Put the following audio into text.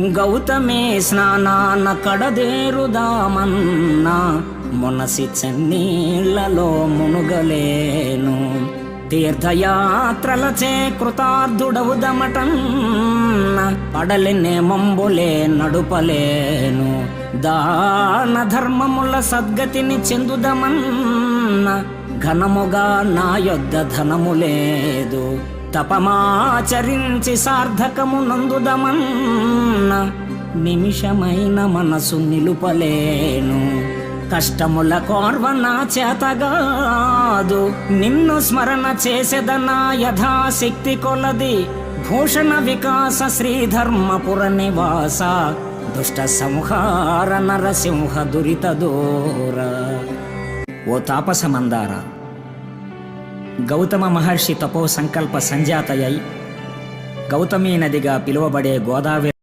గౌతమే స్నానాన కడదేరుదామన్న మునసి చెన్నీళ్ళలో మునుగలేను. తీర్థయాత్రలచే కృతార్థుడవుదమటన్న పడలినే మంబులే నడుపలేను. దాన ధర్మముల సద్గతిని చెందుదమన్న ఘనముగా నా యొద్ద ధనము లేదు. తపమాచరించి సార్థకమునందుదమన్న నిమిషమైన మనసు నిలుపలేను. కష్టముల కోర్వ నా చేతగాదు నిన్ను స్మరణ చేసేదనా యథాశక్తి కొలది. భూషణ వికాస శ్రీధర్మపుర నివాస. దుష్ట సంహార నరసింహ దురిత దూర. ఓ తాపసమందారా గౌతమ మహర్షి తపో సంకల్ప సంజాతయై గౌతమీ నదిగా పిలువబడే గోదావరి